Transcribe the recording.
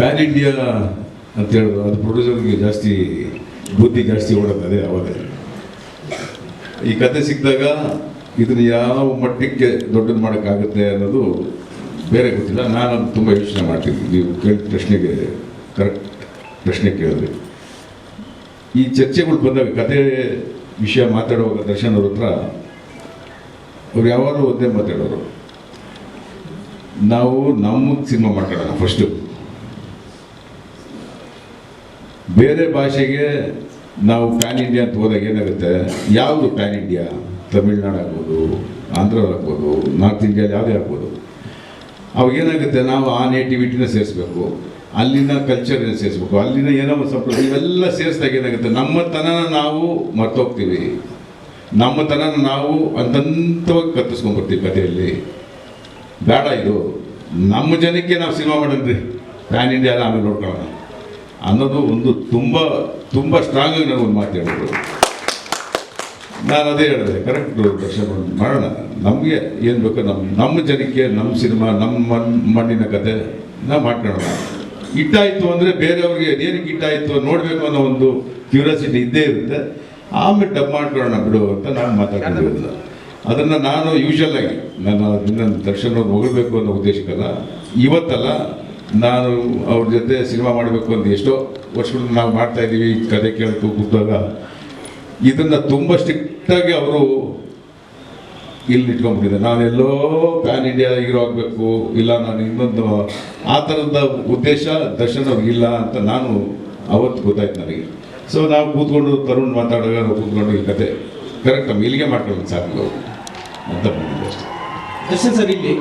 PAN India ಅಂತ ಹೇಳೋದು, ಅದು ಪ್ರೊಡ್ಯೂಸರ್ಗೆ ಜಾಸ್ತಿ ಬುದ್ಧಿ ಜಾಸ್ತಿ ಅದೇ ಅವಾಗ. ಈ ಕತೆ ಸಿಕ್ಕಿದಾಗ ಇದನ್ನು ಯಾವ ಮಟ್ಟಕ್ಕೆ ದೊಡ್ಡದು ಮಾಡೋಕ್ಕಾಗುತ್ತೆ ಅನ್ನೋದು ಬೇರೆ ಗೊತ್ತಿಲ್ಲ. ನಾನು ತುಂಬ ಯೋಚನೆ ಮಾಡ್ತೀನಿ ನೀವು ಕೇಳಿದ ಪ್ರಶ್ನೆಗೆ ಕರೆಕ್ಟ್ ಪ್ರಶ್ನೆ ಕೇಳಿದ್ರಿ. ಈ ಚರ್ಚೆಗಳು ಬಂದಾಗ, ಕತೆ ವಿಷಯ ಮಾತಾಡುವಾಗ ದರ್ಶನ್ ಅವ್ರ ಹತ್ರ ಅವ್ರು ಯಾವಾಗಲೂ ಒಂದೇ ಮಾತಾಡೋರು. ನಾವು ನಮ್ಮ ಸಿನಿಮಾ ಮಾತಾಡೋಣ ಫಸ್ಟು ಬೇರೆ ಭಾಷೆಗೆ ನಾವು ಪ್ಯಾನ್ ಇಂಡಿಯಾ ಅಂತ ಹೋದಾಗ ಏನಾಗುತ್ತೆ? ಯಾವುದು ಪ್ಯಾನ್ ಇಂಡಿಯಾ? ತಮಿಳ್ನಾಡು ಆಗ್ಬೋದು, ಆಂಧ್ರ ಆಗ್ಬೋದು, ನಾರ್ತ್ ಇಂಡಿಯಾ ಯಾವುದೇ ಆಗ್ಬೋದು. ಅವಾಗ ಏನಾಗುತ್ತೆ? ನಾವು ಆ ನೇಟಿವಿಟಿನ ಸೇರಿಸ್ಬೇಕು. ಅಲ್ಲಿನ ಕಲ್ಚರ್ನ ಸೇರಿಸ್ಬೇಕು. ಅಲ್ಲಿನ ಏನೋ ಒಂದು ಸಂಪ್ರದಾಯ, ಇವೆಲ್ಲ ಸೇರಿಸಿದಾಗ ಏನಾಗುತ್ತೆ? ನಮ್ಮ ತನನ ನಾವು ಮರ್ತೋಗ್ತೀವಿ. ನಮ್ಮ ತನನ ನಾವು ಅಂತಂತವಾಗಿ ಕತ್ತಿಸ್ಕೊಂಡ್ಬರ್ತೀವಿ ಕಥೆಯಲ್ಲಿ. ಬೇಡ ಇದು. ನಮ್ಮ ಜನಕ್ಕೆ ನಾವು ಸಿನಿಮಾ ಮಾಡಿದ್ರಿ. ಪ್ಯಾನ್ ಇಂಡಿಯಾ ಆಮೇಲೆ ನೋಡ್ಕೊಳ್ಳೋಣ. ಅನ್ನೋದು ಒಂದು ತುಂಬ ತುಂಬ ಸ್ಟ್ರಾಂಗ್ ಆಗಿ ನಾನು ಒಂದು ಮಾತು ಹೇಳಿದ್ರು ನಾನು ಅದೇ ಹೇಳಿದೆ ಕರೆಕ್ಟ್ ದರ್ಶನ ಮಾಡೋಣ. ನಮಗೆ ಏನು ಬೇಕೋ ನಮ್ಮ ನಮ್ಮ ಜನಕ್ಕೆ, ನಮ್ಮ ಸಿನಿಮಾ, ನಮ್ಮ ಮಣ್ಣಿನ ಕತೆ ನಾವು ಮಾಡ್ಕೊಳ್ಳೋಣ. ಇಟ್ಟಾಯಿತು ಅಂದರೆ ಬೇರೆಯವ್ರಿಗೆ ಏನಕ್ಕೆ ಇಟ್ಟಾಯಿತು ನೋಡಬೇಕು ಅನ್ನೋ ಒಂದು ಕ್ಯೂರಿಯಾಸಿಟಿ ಇದ್ದೇ ಇರುತ್ತೆ. ಆಮೇಲೆ ಡಬ್ ಮಾಡ್ಕೊಳ್ಳೋಣ ಬಿಡು ಅಂತ ನಾನು ಮಾತಾಡ್ಕೊಂಡಿರೋದು. ಅದನ್ನು ನಾನು ಯೂಶಲ್ ಆಗಿ, ನಾನು ನಿನ್ನ ದರ್ಶನ ಹೋಗಬೇಕು ಅನ್ನೋ ಉದ್ದೇಶಕ್ಕಲ್ಲ, ಇವತ್ತಲ್ಲ ನಾನು ಅವ್ರ ಜೊತೆ ಸಿನಿಮಾ ಮಾಡಬೇಕು ಅಂತ ಎಷ್ಟೋ ವರ್ಷಗಳಿಂದ ನಾವು ಮಾಡ್ತಾ ಇದ್ದೀವಿ ಕತೆ ಕೇಳ್ತು ಕೂತಾಗ ಇದನ್ನು ತುಂಬ ಸ್ಟ್ರಿಕ್ಟಾಗಿ ಅವರು ಇಲ್ಲಿ ಇಟ್ಕೊಂಡ್ಬಿಟ್ಟಿದೆ ನಾನೆಲ್ಲೋ ಪ್ಯಾನ್ ಇಂಡಿಯಾ ಹೀರೋ ಆಗಬೇಕು, ಇಲ್ಲ ನಾನು ಇನ್ನೊಂದು ಆ ಥರದ ಉದ್ದೇಶ ದರ್ಶನ್ ಇಲ್ಲ ಅಂತ ನಾನು ಅವತ್ತು ಗೊತ್ತಾಯ್ತು ನನಗೆ. ಸೊ ನಾವು ಕೂತ್ಕೊಂಡು ತರುಣ್ ಮಾತಾಡುವಾಗ ನಾವು ಕೂತ್ಕೊಂಡು ಈ ಕತೆ ಕರೆಕ್ಟ್ ಇಲ್ಲಿಗೆ ಮಾಡ್ಕೊಳ್ಳೋದು ಸಾಕು. ಅಂತ ಬಂದಿದ್ದೆ ಅಷ್ಟೇ. ದರ್ಶನ್ ಸರ್, ಇಲ್ಲಿ